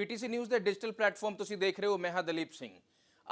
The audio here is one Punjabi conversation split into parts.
ਪੀਟੀਸੀ ਨਿਊਜ਼ ਦੇ ਡਿਜੀਟਲ ਪਲੇਟਫਾਰਮ ਤੁਸੀਂ ਦੇਖ ਰਹੇ ਹੋ ਮੈਂ ਹਾਂ ਦਲੀਪ ਸਿੰਘ।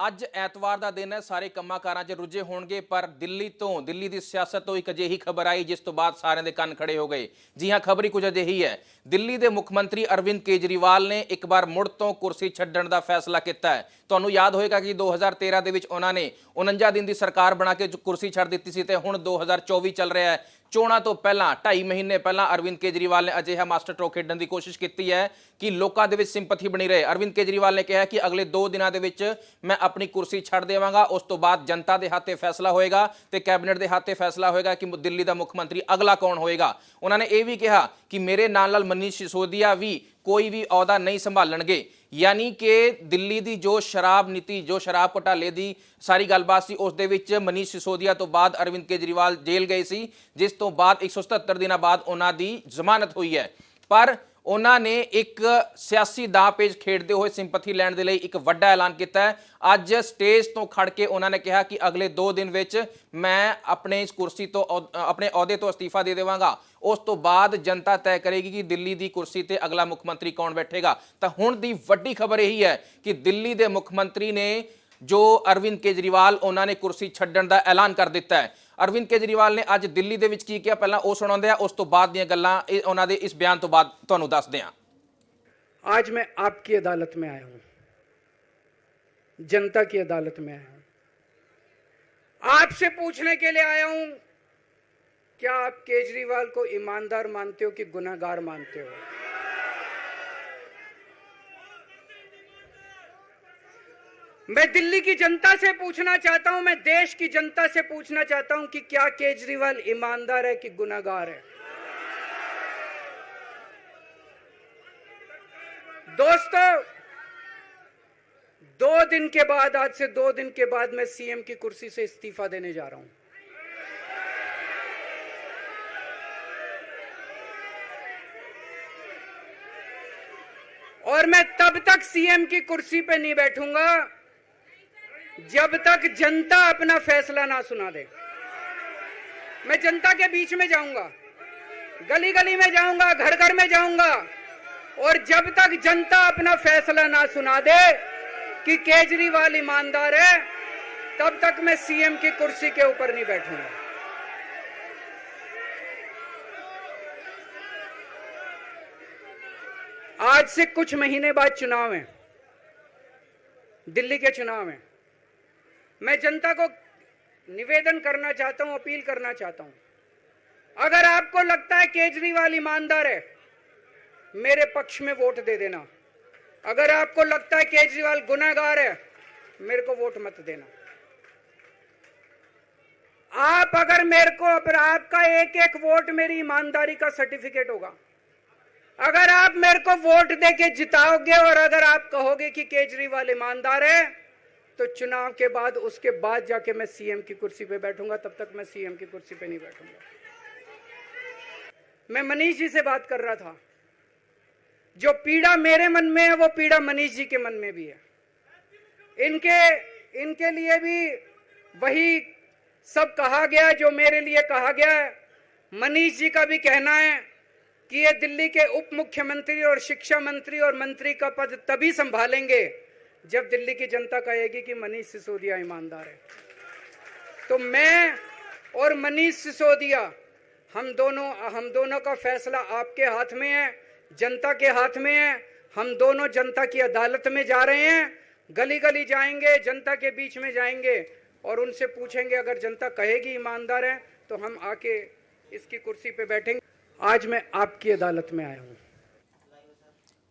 ਅੱਜ ਐਤਵਾਰ ਦਾ ਦਿਨ ਹੈ, ਸਾਰੇ ਕੰਮਾਂ ਕਾਰਾਂ 'ਚ ਰੁੱਝੇ ਹੋਣਗੇ, ਪਰ ਦਿੱਲੀ ਤੋਂ, ਦਿੱਲੀ ਦੀ ਸਿਆਸਤ ਤੋਂ ਇੱਕ ਅਜਿਹੀ ਖਬਰ ਆਈ, ਜਿਸ ਤੋਂ ਬਾਅਦ ਸਾਰਿਆਂ ਦੇ ਕੰਨ ਖੜੇ ਹੋ ਗਏ। ਜੀ ਹਾਂ, ਖਬਰ ਹੀ ਕੁਝ ਅਜਿਹੀ ਹੈ। ਦਿੱਲੀ ਦੇ ਮੁੱਖ ਮੰਤਰੀ ਅਰਵਿੰਦ ਕੇਜਰੀਵਾਲ ਨੇ ਇੱਕ ਵਾਰ ਮੁੜ ਤੋਂ ਕੁਰਸੀ ਛੱਡਣ ਦਾ ਫੈਸਲਾ ਕੀਤਾ ਹੈ। ਤੁਹਾਨੂੰ ਯਾਦ ਹੋਏਗਾ ਕਿ 2013 ਦੇ ਵਿੱਚ ਉਹਨਾਂ ਨੇ 49 ਦਿਨ ਦੀ ਸਰਕਾਰ ਬਣਾ ਕੇ ਕੁਰਸੀ ਛੱਡ ਦਿੱਤੀ ਸੀ ਤੇ ਹੁਣ 2024 ਚੱਲ ਰਿਹਾ ਹੈ। ਚੋਣਾਂ ਤੋਂ ਪਹਿਲਾਂ 2.5 ਮਹੀਨੇ ਪਹਿਲਾਂ ਅਰਵਿੰਦ ਕੇਜਰੀਵਾਲ ਨੇ ਅਜਿਹਾ ਮਾਸਟਰ ਸਟ੍ਰੋਕ ਖੇਡਣ ਦੀ ਕੋਸ਼ਿਸ਼ ਕੀਤੀ ਹੈ ਕਿ ਲੋਕਾਂ ਦੇ ਵਿੱਚ ਸਿੰਪਥੀ ਬਣੀ ਰਹੇ। ਅਰਵਿੰਦ ਕੇਜਰੀਵਾਲ ਨੇ ਕਿਹਾ ਕਿ ਅਗਲੇ 2 ਦਿਨਾਂ ਦੇ ਵਿੱਚ ਮੈਂ ਆਪਣੀ ਕੁਰਸੀ ਛੱਡ ਦੇਵਾਂਗਾ, ਉਸ ਤੋਂ ਬਾਅਦ ਜਨਤਾ ਦੇ ਹੱਥੇ ਫੈਸਲਾ ਹੋਏਗਾ ਤੇ ਕੈਬਨਿਟ ਦੇ ਹੱਥੇ ਫੈਸਲਾ ਹੋਏਗਾ ਕਿ ਦਿੱਲੀ ਦਾ ਮੁੱਖ ਮੰਤਰੀ ਅਗਲਾ ਕੌਣ ਹੋਏਗਾ। ਉਹਨਾਂ ਨੇ ਇਹ ਵੀ ਕਿਹਾ ਕਿ ਮੇਰੇ ਨਾਲ ਨਾਲ ਮਨੀਸ਼ ਸਿਸੋਦੀਆ ਵੀ ਕੋਈ ਵੀ ਅਹੁਦਾ ਨਹੀਂ ਸੰਭਾਲਣਗੇ। ਯਾਨੀ ਕਿ ਦਿੱਲੀ ਦੀ ਜੋ ਸ਼ਰਾਬ ਨੀਤੀ, ਜੋ ਸ਼ਰਾਬ ਘੁਟਾਲੇ ਦੀ ਸਾਰੀ ਗੱਲਬਾਤ ਸੀ, ਉਸ ਦੇ ਵਿੱਚ ਮਨੀਸ਼ ਸਿਸੋਦੀਆ ਤੋਂ ਬਾਅਦ ਅਰਵਿੰਦ ਕੇਜਰੀਵਾਲ ਜੇਲ੍ਹ ਗਏ ਸੀ, ਜਿਸ ਤੋਂ ਬਾਅਦ 177 ਦਿਨਾਂ ਬਾਅਦ ਉਹਨਾਂ ਦੀ ਜ਼ਮਾਨਤ ਹੋਈ ਹੈ। ਪਰ ਉਹਨਾਂ ਨੇ ਇੱਕ ਸਿਆਸੀ ਦਾਅਪੇਚ ਖੇਡਦੇ ਹੋਏ ਸਿੰਪਥੀ ਲੈਣ ਦੇ ਲਈ ਇੱਕ ਵੱਡਾ ਐਲਾਨ ਕੀਤਾ ਹੈ। ਅੱਜ ਸਟੇਜ ਤੋਂ ਖੜ ਕੇ ਉਹਨਾਂ ਨੇ ਕਿਹਾ ਕਿ ਅਗਲੇ 2 ਦਿਨ ਵਿੱਚ ਮੈਂ ਆਪਣੇ ਇਸ ਕੁਰਸੀ ਤੋਂ ਅਹੁ- ਆਪਣੇ ਅਹੁਦੇ ਤੋਂ ਅਸਤੀਫਾ ਦੇ ਦੇਵਾਂਗਾ। ਉਸ ਤੋਂ ਬਾਅਦ ਜਨਤਾ ਤੈਅ ਕਰੇਗੀ ਕਿ ਦਿੱਲੀ ਦੀ ਕੁਰਸੀ ਤੇ ਅਗਲਾ ਮੁੱਖ ਮੰਤਰੀ ਕੌਣ ਬੈਠੇਗਾ। ਤਾਂ ਹੁਣ ਦੀ ਵੱਡੀ ਖਬਰ ਇਹੀ ਹੈ ਕਿ ਦਿੱਲੀ ਦੇ ਮੁੱਖ ਮੰਤਰੀ ਨੇ ਜੋ ਅਰਵਿੰਦ ਕੇਜਰੀਵਾਲ ਉਹਨਾਂ ਨੇ ਕੁਰਸੀ ਛੱਡਣ ਦਾ ਐਲਾਨ ਕਰ ਦਿੱਤਾ ਹੈ ਅਰਵਿੰਦ ਕੇਜਰੀਵਾਲ ਨੇ ਅੱਜ ਦਿੱਲੀ ਦੇ ਵਿੱਚ ਕੀ ਕਿਹਾ ਪਹਿਲਾਂ ਉਹ ਸੁਣਾਉਂਦੇ ਆ ਉਸ ਤੋਂ ਬਾਅਦ ਦੀਆਂ ਗੱਲਾਂ ਇਹ ਉਹਨਾਂ ਦੇ ਇਸ ਬਿਆਨ ਤੋਂ ਬਾਅਦ ਤੁਹਾਨੂੰ ਦੱਸਦੇ ਆ आज मैं आपकी अदालत में आया हूं जनता की अदालत में आया हूं आपसे पूछने के लिए आया हूं क्या आप केजरीवाल को ईमानदार मानते हो कि गुनाहगार मानते हो मैं दिल्ली की जनता से पूछना चाहता हूँ, मैं देश की जनता से पूछना चाहता हूँ कि क्या केजरीवाल ईमानदार है कि गुनागार है? दोस्तों, दो दिन के बाद, आज से दो दिन के बाद मैं सीएम की कुर्सी से इस्तीफा देने जा रहा हूँ। और मैं तब तक सीएम की कुर्सी पे नहीं बैठूँगा जब तक जनता अपना फैसला ना सुना दे। मैं जनता के बीच में जाऊँगा। गली गली में जाऊँगा घर घर में जाऊँगा। और जब तक जनता अपना फैसला ना सुना दे कि केजरीवाल ईमानदार है, तब तक मैं सीएम की कुर्सी के ऊपर नहीं बैठूँगा। आज से कुछ महीने बाद चुनाव है। दिल्ली के चुनाव है। मैं जनता को निवेदन करना चाहता हूँ, अपील करना चाहता हूँ। अगर आपको लगता है केजरीवाल ईमानदार है, मेरे पक्ष में वोट दे देना। अगर आपको लगता है केजरीवाल गुनाहगार है, मेरे को वोट मत देना। आप अगर मेरे को, अगर आपका एक एक वोट मेरी ईमानदारी का सर्टिफिकेट होगा। अगर आप मेरे को वोट देके जिताओगे और अगर आप कहोगे कि केजरीवाल ईमानदार है तो चुनाव के बाद, उसके बाद जाके मैं सीएम की कुर्सी पे बैठूँगा, तब तक मैं सीएम की कुर्सी पे नहीं बैठूँगा। मैं मनीष जी से बात कर रहा था। जो पीड़ा मेरे मन में है, वो पीड़ा मनीष जी के मन में भी है। इनके इनके लिए भी वही सब कहा गया, जो मेरे लिए कहा गया है। मनीष जी का भी कहना है कि ये दिल्ली के उप मुख्यमंत्री और शिक्षा मंत्री और मंत्री का पद तभी संभालेंगे जब दिल्ली की जनता कहेगी कि मनीष सिसोदिया ईमानदार है तो मैं और मनीष सिसोदिया, हम दोनों हम दोनों का फैसला आपके हाथ में है, जनता के हाथ में है, हम दोनों जनता की अदालत में जा रहे हैं गली गली जाएँगे, जनता के बीच में जाएँगे, और उनसे पूछेंगे, अगर जनता कहेगी ईमानदार है तो हम आके इसकी कुर्सी पे बैठेंगे। आज मैं आपकी अदालत में आया हूँ।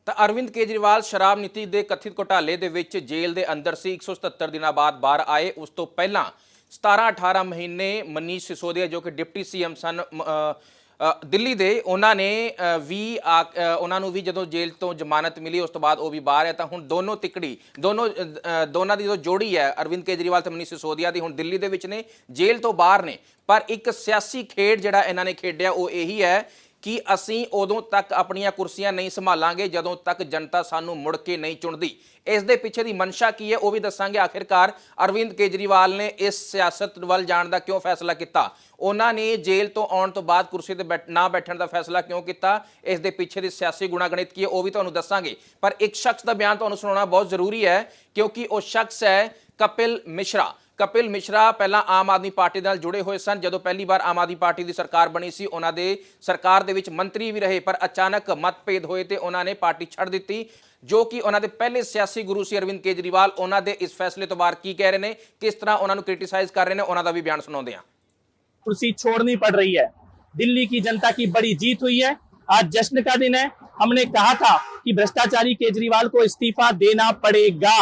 ਤਾਂ ਅਰਵਿੰਦ ਕੇਜਰੀਵਾਲ ਸ਼ਰਾਬ ਨੀਤੀ ਦੇ ਕਥਿਤ ਘੁਟਾਲੇ ਦੇ ਵਿੱਚ ਜੇਲ੍ਹ ਦੇ ਅੰਦਰ ਸੀ। 177 ਦਿਨਾਂ ਬਾਅਦ ਬਾਹਰ ਆਏ। ਉਸ ਤੋਂ ਪਹਿਲਾਂ 17-18 ਮਹੀਨੇ ਮਨੀਸ਼ ਸਿਸੋਦੀਆ, ਜੋ ਕਿ ਡਿਪਟੀ ਸੀਐਮ ਸਨ, ਮ- ਦਿੱਲੀ ਦੇ, ਉਹਨਾਂ ਨੇ ਵੀ ਆ- ਉਹਨਾਂ ਨੂੰ ਵੀ ਜਦੋਂ ਜੇਲ੍ਹ ਤੋਂ ਜ਼ਮਾਨਤ ਮਿਲੀ, ਉਸ ਤੋਂ ਬਾਅਦ ਉਹ ਵੀ ਬਾਹਰ ਹੈ ਤਾਂ ਹੁਣ ਦੋਨੋਂ ਤਿਕੜੀ, ਦੋਨੋਂ ਦੋਨਾਂ ਦੀ ਜੋ ਜੋੜੀ ਹੈ, ਅਰਵਿੰਦ ਕੇਜਰੀਵਾਲ ਤੇ ਮਨੀਸ਼ ਸਿਸੋਦੀਆ ਦੀ ਹੁਣ ਦਿੱਲੀ ਦੇ ਵਿੱਚ ਨੇ, ਜੇਲ੍ਹ ਤੋਂ ਬਾਹਰ ਨੇ। ਪਰ ਇੱਕ ਸਿਆਸੀ ਖੇਡ ਜਿਹੜਾ ਇਹਨਾਂ ਨੇ ਖੇਡਿਆ, ਉਹ ਇਹੀ ਹੈ ਕਿ ਅਸੀਂ ਉਦੋਂ ਤੱਕ ਆਪਣੀਆਂ ਕੁਰਸੀਆਂ ਨਹੀਂ ਸੰਭਾਲਾਂਗੇ ਜਦੋਂ ਤੱਕ ਜਨਤਾ ਸਾਨੂੰ ਮੁੜ ਕੇ ਨਹੀਂ ਚੁਣਦੀ। ਇਸ ਦੇ ਪਿੱਛੇ ਦੀ ਮਨਸ਼ਾ ਕੀ ਹੈ ਉਹ ਵੀ ਦੱਸਾਂਗੇ। ਆਖਿਰਕਾਰ ਅਰਵਿੰਦ ਕੇਜਰੀਵਾਲ ਨੇ ਇਸ ਸਿਆਸਤ ਵੱਲ ਜਾਣ ਦਾ ਕਿਉਂ ਫੈਸਲਾ ਕੀਤਾ? ਉਹਨਾਂ ਨੇ ਜੇਲ੍ਹ ਤੋਂ ਆਉਣ ਤੋਂ ਬਾਅਦ ਕੁਰਸੀ ਤੇ ਬੈਠ- ਨਾ ਬੈਠਣ ਦਾ ਫੈਸਲਾ ਕਿਉਂ ਕੀਤਾ? ਇਸ ਦੇ ਪਿੱਛੇ ਦੀ ਸਿਆਸੀ ਗੁਣਾਗਣਿਤ ਕੀ ਹੈ ਉਹ ਵੀ ਤੁਹਾਨੂੰ ਦੱਸਾਂਗੇ। ਪਰ ਇੱਕ ਸ਼ਖਸ ਦਾ ਬਿਆਨ ਤੁਹਾਨੂੰ ਸੁਣਾਉਣਾ ਬਹੁਤ ਜ਼ਰੂਰੀ ਹੈ ਕਿਉਂਕਿ ਉਹ ਸ਼ਖਸ ਹੈ ਕਪਿਲ ਮਿਸ਼ਰਾ। ਕਪਿਲ ਮਿਸ਼ਰਾ ਪਹਿਲਾਂ ਆਮ ਆਦਮੀ ਪਾਰਟੀ ਨਾਲ ਜੁੜੇ ਹੋਏ ਸਨ ਜਦੋਂ ਪਹਿਲੀ ਵਾਰ ਆਮ ਆਦਮੀ ਪਾਰਟੀ ਦੀ ਸਰਕਾਰ ਬਣੀ ਸੀ ਉਹਨਾਂ ਦੇ ਸਰਕਾਰ ਦੇ ਵਿੱਚ ਮੰਤਰੀ ਵੀ ਰਹੇ ਪਰ ਅਚਾਨਕ ਮਤਭੇਦ ਹੋਏ ਤੇ ਉਹਨਾਂ ਨੇ ਪਾਰਟੀ ਛੱਡ ਦਿੱਤੀ ਜੋ ਕਿ ਉਹਨਾਂ ਦੇ ਪਹਿਲੇ ਸਿਆਸੀ ਗੁਰੂ ਸੀ ਅਰਵਿੰਦ ਕੇਜਰੀਵਾਲ ਉਹਨਾਂ ਦੇ ਇਸ ਫੈਸਲੇ ਤੋਂ ਬਾਅਦ ਕੀ ਕਹਿ ਰਹੇ ਨੇ ਕਿਸ ਤਰ੍ਹਾਂ ਉਹਨਾਂ ਨੂੰ ਕ੍ਰਿਟਿਸਾਈਜ਼ ਕਰ ਰਹੇ ਨੇ ਉਹਨਾਂ ਦਾ ਵੀ ਬਿਆਨ ਸੁਣਾਉਂਦੇ ਹਾਂ कुर्सी छोड़नी पड़ रही है दिल्ली की जनता की बड़ी जीत हुई है आज जश्न का दिन है हमने कहा था कि भ्रष्टाचारी केजरीवाल को इस्तीफा देना पड़ेगा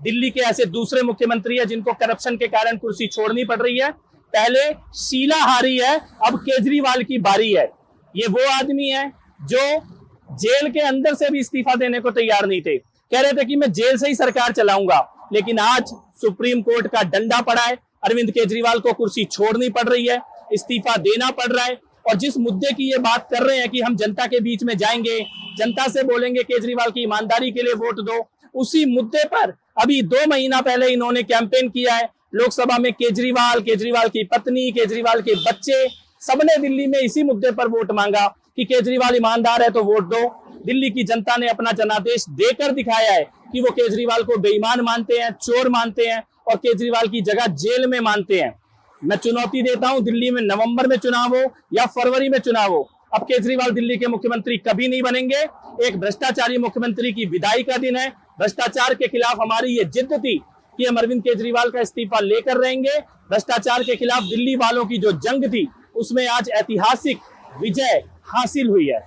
दिल्ली के ऐसे दूसरे मुख्यमंत्री है जिनको करप्शन के कारण कुर्सी छोड़नी पड़ रही है। पहले शीला हारी है, अब केजरीवाल की बारी है। ये वो आदमी है जो जेल के अंदर से भी इस्तीफा देने को तैयार नहीं थे। कह रहे थे कि मैं जेल से ही सरकार चलाऊँगा, लेकिन आज सुप्रीम कोर्ट का डंडा पड़ा है। अरविंद केजरीवाल को कुर्सी छोड़नी पड़ रही है, इस्तीफा देना पड़ रहा है। और जिस मुद्दे की ये बात कर रहे हैं कि हम जनता के बीच में जाएँगे, जनता से बोलेंगे, केजरीवाल की ईमानदारी के लिए वोट दो, उसी मुद्दे पर अभी दो महीना पहले इन्होंने कैंपेन किया है। लोकसभा में केजरीवाल केजरीवाल की पत्नी, केजरीवाल के बच्चे, सबने दिल्ली में इसी मुद्दे पर वोट मांगा कि केजरीवाल ईमानदार है तो वोट दो। दिल्ली की जनता ने अपना जनादेश देकर दिखाया है कि वो केजरीवाल को बेईमान मानते हैं, चोर मानते हैं और केजरीवाल की जगह जेल में मानते हैं। मैं चुनौती देता हूँ, दिल्ली में नवंबर में चुनाव हो या फरवरी में चुनाव हो, अब केजरीवाल दिल्ली के मुख्यमंत्री कभी नहीं बनेंगे। एक भ्रष्टाचारी मुख्यमंत्री की विदाई का दिन है। भ्रष्टाचार के खिलाफ हमारी ये जिद थी कि हम अरविंद केजरीवाल का इस्तीफा लेकर रहेंगे भ्रष्टाचार के खिलाफ दिल्ली वालों की जो जंग थी उसमें आज ऐतिहासिक विजय हासिल हुई है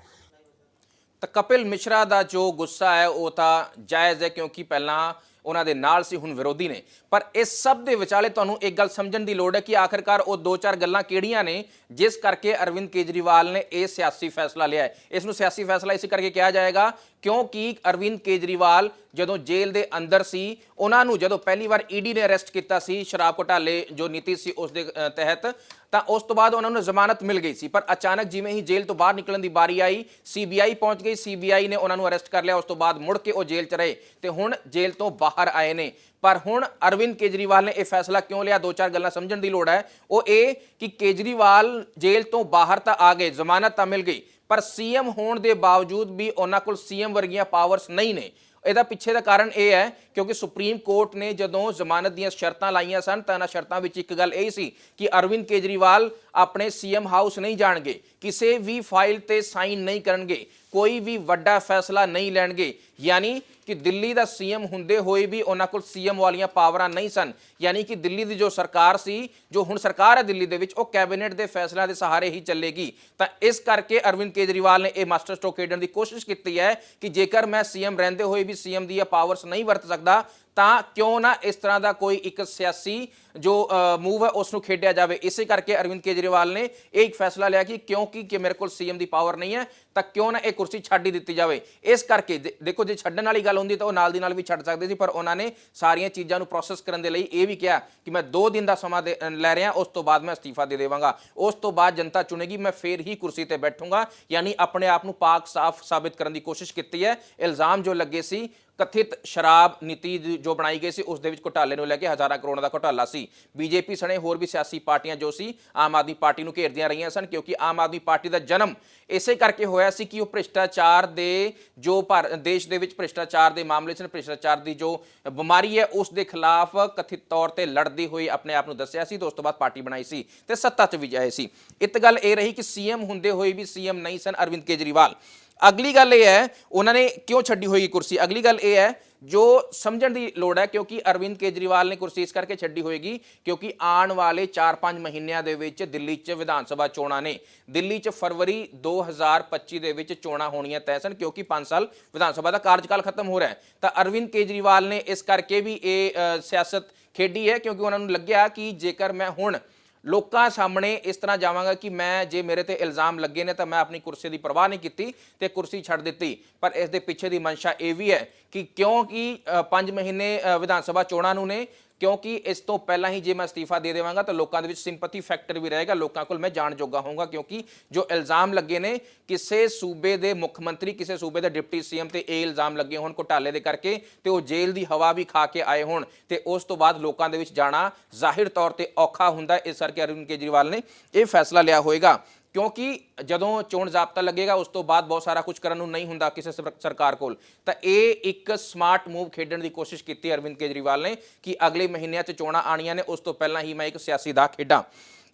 ਤਾਂ ਕਪਿਲ ਮਿਸ਼ਰਾ ਦਾ ਜੋ ਗੁੱਸਾ ਹੈ ਉਹ ਤਾਂ ਜਾਇਜ਼ ਹੈ ਕਿਉਂਕਿ ਪਹਿਲਾਂ ਉਹਨਾਂ ਦੇ ਨਾਲ ਸੀ ਹੁਣ ਵਿਰੋਧੀ ਨੇ ਪਰ ਇਸ ਸਭ ਦੇ ਵਿਚਾਲੇ ਤੁਹਾਨੂੰ ਇੱਕ ਗੱਲ ਸਮਝਣ ਦੀ ਲੋੜ ਹੈ ਕਿ ਆਖਰਕਾਰ ਉਹ ਦੋ ਚਾਰ ਗੱਲਾਂ ਕਿਹੜੀਆਂ ਨੇ ਜਿਸ ਕਰਕੇ ਅਰਵਿੰਦ ਕੇਜਰੀਵਾਲ ਨੇ ਇਹ ਸਿਆਸੀ ਫੈਸਲਾ ਲਿਆ ਹੈ। ਇਸ ਨੂੰ ਸਿਆਸੀ ਫੈਸਲਾ ਇਸ ਕਰਕੇ ਕਿਹਾ ਜਾਏਗਾ ਕਿਉਂਕਿ ਅਰਵਿੰਦ ਕੇਜਰੀਵਾਲ ਜਦੋਂ ਜੇਲ੍ਹ ਦੇ ਅੰਦਰ ਸੀ ਉਹਨਾਂ ਨੂੰ ਜਦੋਂ ਪਹਿਲੀ ਵਾਰ ਈਡੀ ਨੇ ਅਰੈਸਟ ਕੀਤਾ ਸੀ ਸ਼ਰਾਬ ਘੁਟਾਲੇ ਜੋ ਨੀਤੀ ਸੀ ਉਸ ਦੇ ਅ, ਤਹਿਤ ਤਾਂ ਉਸ ਤੋਂ ਬਾਅਦ ਉਹਨਾਂ ਨੂੰ ਜ਼ਮਾਨਤ ਮਿਲ ਗਈ ਸੀ। ਪਰ ਅਚਾਨਕ ਜਿਵੇਂ ਹੀ ਜੇਲ੍ਹ ਤੋਂ ਬਾਹਰ ਨਿਕਲਣ ਦੀ ਵਾਰੀ ਆਈ ਸੀਬੀਆਈ ਪਹੁੰਚ ਗਈ ਸੀਬੀਆਈ ਨੇ ਉਹਨਾਂ ਨੂੰ ਅਰੈਸਟ ਕਰ ਲਿਆ ਉਸ ਤੋਂ ਬਾਅਦ ਮੁੜ ਕੇ ਉਹ ਜੇਲ੍ਹ 'ਚ ਰਹੇ ਤੇ ਹੁਣ ਜੇਲ੍ਹ ਤੋਂ ਬਾਹਰ ਆਏ ਨੇ। ਪਰ ਹੁਣ ਅਰਵਿੰਦ ਕੇਜਰੀਵਾਲ ਨੇ ਇਹ ਫੈਸਲਾ ਕਿਉਂ ਲਿਆ? ਦੋ ਚਾਰ ਗੱਲਾਂ ਸਮਝਣ ਦੀ ਲੋੜ ਹੈ। ਉਹ ਇਹ ਕਿ ਕੇਜਰੀਵਾਲ ਜੇਲ੍ਹ ਤੋਂ ਬਾਹਰ ਤਾਂ ਆ ਗਏ, ਜ਼ਮਾਨਤ ਤਾਂ ਮਿਲ ਗਈ, ਪਰ ਸੀਐਮ ਹੋਣ ਦੇ ਬਾਵਜੂਦ ਵੀ ਉਹਨਾਂ ਕੋਲ ਸੀਐਮ ਵਰਗੀਆਂ ਪਾਵਰਸ ਨਹੀਂ ਨੇ। ਇਹਦਾ ਪਿੱਛੇ ਦਾ ਕਾਰਨ ਇਹ ਹੈ, ਕਿਉਂਕਿ ਸੁਪਰੀਮ ਕੋਰਟ ਨੇ ਜਦੋਂ ਜ਼ਮਾਨਤ ਦੀਆਂ ਸ਼ਰਤਾਂ ਲਾਈਆਂ ਸਨ, ਤਾਂ ਇਹਨਾਂ ਸ਼ਰਤਾਂ ਵਿੱਚ ਇੱਕ ਗੱਲ ਇਹ ਸੀ ਕਿ ਅਰਵਿੰਦ ਕੇਜਰੀਵਾਲ ਆਪਣੇ ਸੀਐਮ ਹਾਊਸ ਨਹੀਂ ਜਾਣਗੇ। ਕਿਸੇ ਵੀ ਫਾਈਲ ਤੇ ਸਾਈਨ ਨਹੀਂ ਕਰਨਗੇ, ਕੋਈ ਵੀ ਵੱਡਾ ਫੈਸਲਾ ਨਹੀਂ ਲੈਣਗੇ। ਯਾਨੀ ਕਿ ਦਿੱਲੀ ਦਾ ਸੀਐਮ ਹੁੰਦੇ ਹੋਏ ਵੀ ਉਹਨਾਂ ਕੋਲ ਸੀਐਮ ਵਾਲੀਆਂ ਪਾਵਰਾਂ ਨਹੀਂ ਸਨ। ਯਾਨੀ ਕਿ ਦਿੱਲੀ ਦੀ ਜੋ ਸਰਕਾਰ ਸੀ, ਜੋ ਹੁਣ ਸਰਕਾਰ ਹੈ ਦਿੱਲੀ ਦੇ ਵਿੱਚ, ਉਹ ਕੈਬਨਿਟ ਦੇ ਫੈਸਲਿਆਂ ਦੇ ਸਹਾਰੇ ਹੀ ਚੱਲੇਗੀ। ਤਾਂ ਇਸ ਕਰਕੇ ਅਰਵਿੰਦ ਕੇਜਰੀਵਾਲ ਨੇ ਇਹ ਮਾਸਟਰ ਸਟ੍ਰੋਕ ਖੇਡਣ ਦੀ ਕੋਸ਼ਿਸ਼ ਕੀਤੀ ਹੈ ਕਿ ਜੇਕਰ ਮੈਂ ਸੀਐਮ ਰਹਿੰਦੇ ਹੋਏ ਵੀ ਸੀਐਮ ਦੀਆਂ ਪਾਵਰਸ ਨਹੀਂ ਵਰਤ ਸਕਦਾ ਤਾਂ ਕਿਉਂ ਨਾ ਇਸ ਤਰ੍ਹਾਂ ਦਾ ਕੋਈ ਇੱਕ ਸਿਆਸੀ ਜੋ ਮੂਵ ਹੈ ਉਸ ਨੂੰ ਖੇਡਿਆ ਜਾਵੇ। ਇਸੇ ਕਰਕੇ ਅਰਵਿੰਦ ਕੇਜਰੀਵਾਲ ਨੇ ਇਹ ਇੱਕ ਫੈਸਲਾ ਲਿਆ ਕਿ ਕਿਉਂਕਿ ਕਿ ਮੇਰੇ ਕੋਲ ਸੀਐਮ ਦੀ ਪਾਵਰ ਨਹੀਂ ਹੈ ਤਾਂ ਕਿਉਂ ਨਾ ਇਹ ਕੁਰਸੀ ਛੱਡ ਹੀ ਦਿੱਤੀ ਜਾਵੇ? ਇਸ ਕਰਕੇ ਦੇਖੋ, ਜੇ ਛੱਡਣ ਵਾਲੀ ਗੱਲ ਹੁੰਦੀ ਤਾਂ ਉਹ ਨਾਲ ਦੀ ਨਾਲ ਵੀ ਛੱਡ ਸਕਦੇ ਸੀ, ਪਰ ਉਹਨਾਂ ਨੇ ਸਾਰੀਆਂ ਚੀਜ਼ਾਂ ਨੂੰ ਪ੍ਰੋਸੈਸ ਕਰਨ ਦੇ ਲਈ ਇਹ ਵੀ ਕਿਹਾ ਕਿ ਮੈਂ 2 ਦਿਨ ਦਾ ਸਮਾਂ ਦੇ- ਲੈ ਰਿਹਾ, ਉਸ ਤੋਂ ਬਾਅਦ ਮੈਂ ਅਸਤੀਫਾ ਦੇ ਦੇਵਾਂਗਾ। ਉਸ ਤੋਂ ਬਾਅਦ ਜਨਤਾ ਚੁਣੇਗੀ, ਮੈਂ ਫੇਰ ਹੀ ਕੁਰਸੀ ਤੇ ਬੈਠੂੰਗਾ। ਯਾਨੀ ਆਪਣੇ ਆਪ ਨੂੰ ਪਾਕ ਸਾਫ਼ ਸਾਬਿਤ ਕਰਨ ਦੀ ਕੋਸ਼ਿਸ਼ ਕੀਤੀ ਹੈ। ਇਲਜ਼ਾਮ ਜੋ ਲੱਗੇ ਸੀ, ਕਥਿਤ ਸ਼ਰਾਬ ਨੀਤੀ ਜੋ ਬਣਾਈ ਗਈ ਸੀ, ਉਸ ਦੇ ਵਿੱਚ ਘੁਟਾਲੇ ਨੂੰ ਲੈ ਕੇ ਹਜ਼ਾਰਾਂ ਕਰੋੜਾਂ ਦਾ ਘੁਟਾਲਾ ਸੀ। ਬੀਜੇਪੀ ਸਣੇ ਹੋਰ ਵੀ ਸਿਆਸੀ ਪਾਰਟੀਆਂ ਜੋ ਸੀ, ਆਮ ਆਦਮੀ ਪਾਰਟੀ ਨੂੰ ਘੇਰਦੀਆਂ ਰਹੀਆਂ ਸਨ, ਕਿਉਂਕਿ ਆਮ ਆਦਮੀ ਪਾਰਟੀ ਦਾ ਜਨਮ ਇਸੇ ਕਰਕੇ ਹੋਇਆ ਸੀ ਕਿ ਉਹ ਭ੍ਰਿਸ਼ਟਾਚਾਰ ਦੇ ਜੋ ਭਾਰ- ਦੇਸ਼ ਦੇ ਵਿੱਚ ਭ੍ਰਿਸ਼ਟਾਚਾਰ ਦੇ ਮਾਮਲੇ 'ਚ ਭ੍ਰਿਸ਼ਟਾਚਾਰ ਦੀ ਜੋ ਬਿਮਾਰੀ ਹੈ, ਉਸ ਦੇ ਖਿਲਾਫ ਕਥਿਤ ਤੌਰ ਤੇ ਲੜਦੀ ਹੋਈ ਆਪਣੇ ਆਪ ਨੂੰ ਦੱਸਿਆ ਸੀ ਤੇ ਉਸ ਤੋਂ ਬਾਅਦ ਪਾਰਟੀ ਬਣਾਈ ਸੀ ਤੇ ਸੱਤਾ 'ਚ ਵੀ ਜਾਏ ਸੀ। ਇੱਕ ਗੱਲ ਇਹ ਰਹੀ ਕਿ ਸੀਐਮ ਹੁੰਦੇ ਹੋਏ ਵੀ ਸੀਐਮ ਨਹੀਂ ਸਨ ਅਰਵਿੰਦ ਕੇਜਰੀਵਾਲ। ਅਗਲੀ ਗੱਲ ਇਹ ਹੈ, ਉਹਨਾਂ ਨੇ ਕਿਉਂ ਛੱਡੀ ਹੋਈ ਕੁਰਸੀ? ਅਗਲੀ ਗੱਲ ਇਹ ਹੈ, ਜੋ ਸਮਝਣ ਦੀ ਲੋੜ ਹੈ, ਕਿਉਂਕਿ ਅਰਵਿੰਦ ਕੇਜਰੀਵਾਲ ਨੇ ਕੁਰਸੀ ਇਸ ਕਰਕੇ ਛੱਡੀ ਹੋਏਗੀ, ਕਿਉਂਕਿ ਆਉਣ ਵਾਲੇ 4-5 ਮਹੀਨਿਆਂ ਦੇ ਵਿੱਚ ਦਿੱਲੀ 'ਚ ਵਿਧਾਨ ਸਭਾ ਚੋਣਾਂ ਨੇ। ਦਿੱਲੀ 'ਚ ਫਰਵਰੀ 2025 ਦੇ ਵਿੱਚ ਚੋਣਾਂ ਹੋਣੀਆਂ ਤੈਅ ਸਨ, ਕਿਉਂਕਿ 5 ਸਾਲ ਵਿਧਾਨ ਸਭਾ ਦਾ ਕਾਰਜਕਾਲ ਖਤਮ ਹੋ ਰਿਹਾ ਹੈ। ਤਾਂ ਅਰਵਿੰਦ ਕੇਜਰੀਵਾਲ ਨੇ ਇਸ ਕਰਕੇ ਵੀ ਇਹ ਸਿਆਸਤ ਖੇਡੀ ਹੈ, ਕਿਉਂਕਿ ਉਹਨਾਂ ਨੂੰ ਲੱਗਿਆ ਕਿ ਜੇਕਰ ਮੈਂ ਹੁਣ ਲੋਕਾਂ ਸਾਹਮਣੇ ਇਸ ਤਰ੍ਹਾਂ ਜਾਵਾਂਗਾ ਕਿ ਮੈਂ ਜੇ ਮੇਰੇ ਤੇ ਇਲਜ਼ਾਮ ਲੱਗੇ ਨੇ ਤਾਂ ਮੈਂ ਆਪਣੀ ਕੁਰਸੀ ਦੀ ਪਰਵਾਹ ਨਹੀਂ ਕੀਤੀ ਤੇ ਕੁਰਸੀ ਛੱਡ ਦਿੱਤੀ। ਪਰ ਇਸ ਦੇ ਪਿੱਛੇ ਦੀ ਮਨਸ਼ਾ ਇਹ ਵੀ ਹੈ ਕਿ ਕਿਉਂਕਿ 5 ਮਹੀਨੇ ਵਿਧਾਨ ਸਭਾ ਚੋਣਾਂ ਨੂੰ ਨੇ ਕਿਉਂਕਿ ਇਸ ਤੋਂ ਪਹਿਲਾਂ ਹੀ ਜੇ ਮੈਂ ਅਸਤੀਫਾ ਦੇ ਦੇਵਾਂਗਾ ਤਾਂ ਲੋਕਾਂ ਦੇ ਵਿੱਚ ਸਿੰਪਥੀ ਫੈਕਟਰ ਵੀ ਰਹੇਗਾ, ਲੋਕਾਂ ਕੋਲ ਮੈਂ ਜਾਣ ਜੋਗਾ ਹੋਊਂਗਾ ਕਿਉਂਕਿ ਜੋ ਇਲਜ਼ਾਮ ਲੱਗੇ ਨੇ, ਕਿਸੇ ਸੂਬੇ ਦੇ ਮੁੱਖ ਮੰਤਰੀ, ਕਿਸੇ ਸੂਬੇ ਦੇ ਡਿਪਟੀ ਸੀਐਮ ਤੇ ਇਹ ਇਲਜ਼ਾਮ ਲੱਗੇ ਹੋਣ ਘੁਟਾਲੇ ਦੇ ਕਰਕੇ ਤੇ ਉਹ ਜੇਲ੍ਹ ਦੀ ਹਵਾ ਵੀ ਖਾ ਕੇ ਆਏ ਹੋਣ ਤੇ ਉਸ ਤੋਂ ਬਾਅਦ ਲੋਕਾਂ ਦੇ ਵਿੱਚ ਜਾਣਾ ਜ਼ਾਹਿਰ ਤੌਰ ਤੇ ਔਖਾ ਹੁੰਦਾ ਇਸ ਕਰਕੇ ਅਰਵਿੰਦ ਕੇਜਰੀਵਾਲ ਨੇ ਇਹ ਫੈਸਲਾ ਲਿਆ ਹੋਏਗਾ। ਕਿਉਂਕਿ ਜਦੋਂ ਚੋਣ ਜ਼ਾਬਤਾ ਲੱਗੇਗਾ, ਉਸ ਤੋਂ ਬਾਅਦ ਬਹੁਤ ਸਾਰਾ ਕੁਝ ਕਰਨ ਨੂੰ ਨਹੀਂ ਹੁੰਦਾ ਕਿਸੇ ਸਰਕਾਰ ਕੋਲ। ਤਾਂ ਇਹ ਇੱਕ ਸਮਾਰਟ ਮੂਵ ਖੇਡਣ ਦੀ ਕੋਸ਼ਿਸ਼ ਕੀਤੀ ਅਰਵਿੰਦ ਕੇਜਰੀਵਾਲ ਨੇ ਕਿ ਅਗਲੇ ਮਹੀਨਿਆਂ 'ਚ ਚੋਣਾਂ ਆਣੀਆਂ ਨੇ, ਉਸ ਤੋਂ ਪਹਿਲਾਂ ਹੀ ਮੈਂ ਇੱਕ ਸਿਆਸੀ ਦਾ ਖੇਡਾਂ।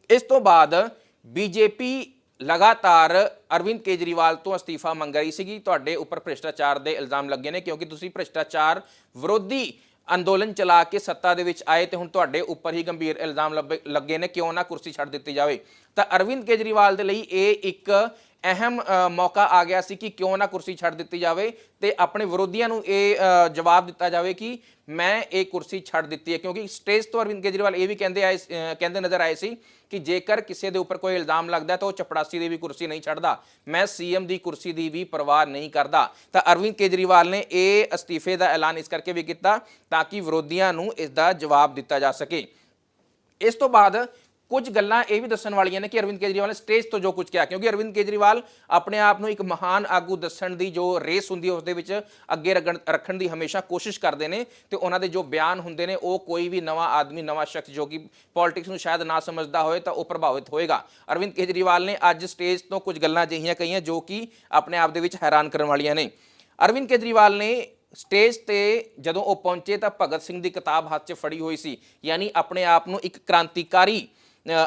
ਇਸ ਤੋਂ ਬਾਅਦ ਬੀਜੇਪੀ ਲਗਾਤਾਰ ਅਰਵਿੰਦ ਕੇਜਰੀਵਾਲ ਤੋਂ ਅਸਤੀਫਾ ਮੰਗ ਰਹੀ ਸੀਗੀ। ਤੁਹਾਡੇ ਉੱਪਰ ਭ੍ਰਿਸ਼ਟਾਚਾਰ ਦੇ ਇਲਜ਼ਾਮ ਲੱਗੇ ਨੇ, ਕਿਉਂਕਿ ਤੁਸੀਂ ਭ੍ਰਿਸ਼ਟਾਚਾਰ ਵਿਰੋਧੀ ਅੰਦੋਲਨ ਚਲਾ ਕੇ ਸੱਤਾ ਦੇ ਵਿੱਚ ਆਏ ਤੇ ਹੁਣ ਤੁਹਾਡੇ ਉੱਪਰ ਹੀ ਗੰਭੀਰ ਇਲਜ਼ਾਮ ਲੱਭੇ- ਲੱਗੇ ਨੇ, ਕਿਉਂ ਨਾ ਕੁਰਸੀ ਛੱਡ ਦਿੱਤੀ ਜਾਵੇ? ਤਾਂ ਅਰਵਿੰਦ ਕੇਜਰੀਵਾਲ ਦੇ ਲਈ ਇਹ ਇੱਕ ਅਹਿਮ ਮੌਕਾ ਆ ਗਿਆ ਸੀ ਕਿ ਕਿਉਂ ਨਾ ਕੁਰਸੀ ਛੱਡ ਦਿੱਤੀ ਜਾਵੇ ਤੇ ਆਪਣੇ ਵਿਰੋਧੀਆਂ ਨੂੰ ਇਹ ਜਵਾਬ ਦਿੱਤਾ ਜਾਵੇ ਕਿ ਮੈਂ ਇਹ ਕੁਰਸੀ ਛੱਡ ਦਿੱਤੀ ਹੈ। ਕਿਉਂਕਿ ਸਟੇਜ ਤੋਂ ਅਰਵਿੰਦ ਕੇਜਰੀਵਾਲ ਇਹ ਵੀ ਕਹਿੰਦੇ ਆਏ ਕਹਿੰਦੇ ਨਜ਼ਰ ਆਏ ਸੀ ਕਿ ਜੇਕਰ ਕਿਸੇ ਦੇ ਉੱਪਰ ਕੋਈ ਇਲਜ਼ਾਮ ਲੱਗਦਾ ਤਾਂ ਉਹ ਚਪੜਾਸੀ ਦੀ ਵੀ ਕੁਰਸੀ ਨਹੀਂ ਛੱਡਦਾ, ਮੈਂ ਸੀਐਮ ਦੀ ਕੁਰਸੀ ਦੀ ਵੀ ਪਰਵਾਹ ਨਹੀਂ ਕਰਦਾ। ਤਾਂ ਅਰਵਿੰਦ ਕੇਜਰੀਵਾਲ ਨੇ ਇਹ ਅਸਤੀਫੇ ਦਾ ਐਲਾਨ ਇਸ ਕਰਕੇ ਵੀ ਕੀਤਾ ਤਾਂ ਕਿ ਵਿਰੋਧੀਆਂ ਨੂੰ ਇਸ ਦਾ ਜਵਾਬ ਦਿੱਤਾ ਜਾ ਸਕੇ। ਇਸ ਤੋਂ ਬਾਅਦ ਕੁਝ ਗੱਲਾਂ ਇਹ ਵੀ ਦੱਸਣ ਵਾਲੀਆਂ ਨੇ ਕਿ ਅਰਵਿੰਦ ਕੇਜਰੀਵਾਲ ਨੇ ਸਟੇਜ ਤੋਂ ਜੋ ਕੁਝ ਕਿਹਾ, ਕਿਉਂਕਿ ਅਰਵਿੰਦ ਕੇਜਰੀਵਾਲ ਆਪਣੇ ਆਪ ਨੂੰ ਇੱਕ ਮਹਾਨ ਆਗੂ ਦੱਸਣ ਦੀ ਜੋ ਰੇਸ ਹੁੰਦੀ ਹੈ ਉਸ ਦੇ ਵਿੱਚ ਅੱਗੇ ਰੱਖਣ- ਰੱਖਣ ਦੀ ਹਮੇਸ਼ਾ ਕੋਸ਼ਿਸ਼ ਕਰਦੇ ਨੇ ਤੇ ਉਹਨਾਂ ਦੇ ਜੋ ਬਿਆਨ ਹੁੰਦੇ ਨੇ, ਉਹ ਕੋਈ ਵੀ ਨਵਾਂ ਆਦਮੀ, ਨਵਾਂ ਸ਼ਖਸ ਜੋ ਕਿ ਪੋਲਿਟਿਕਸ ਨੂੰ ਸ਼ਾਇਦ ਨਾ ਸਮਝਦਾ ਹੋਏ ਤਾਂ ਉਹ ਪ੍ਰਭਾਵਿਤ ਹੋਏਗਾ। ਅਰਵਿੰਦ ਕੇਜਰੀਵਾਲ ਨੇ ਅੱਜ ਸਟੇਜ ਤੋਂ ਕੁਝ ਗੱਲਾਂ ਅਜਿਹੀਆਂ ਕਹੀਆਂ ਜੋ ਕਿ ਆਪਣੇ ਆਪ ਦੇ ਵਿੱਚ ਹੈਰਾਨ ਕਰਨ ਵਾਲੀਆਂ ਨੇ। ਅਰਵਿੰਦ ਕੇਜਰੀਵਾਲ ਨੇ ਸਟੇਜ ਤੇ ਜਦੋਂ ਉਹ ਪਹੁੰਚੇ ਤਾਂ ਭਗਤ ਸਿੰਘ ਦੀ ਕਿਤਾਬ ਹੱਥ 'ਚ ਫੜੀ ਹੋਈ ਸੀ, ਯਾਨੀ ਆਪਣੇ ਆਪ ਨੂੰ ਇੱਕ ਕ੍ਰਾਂਤੀਕਾਰੀ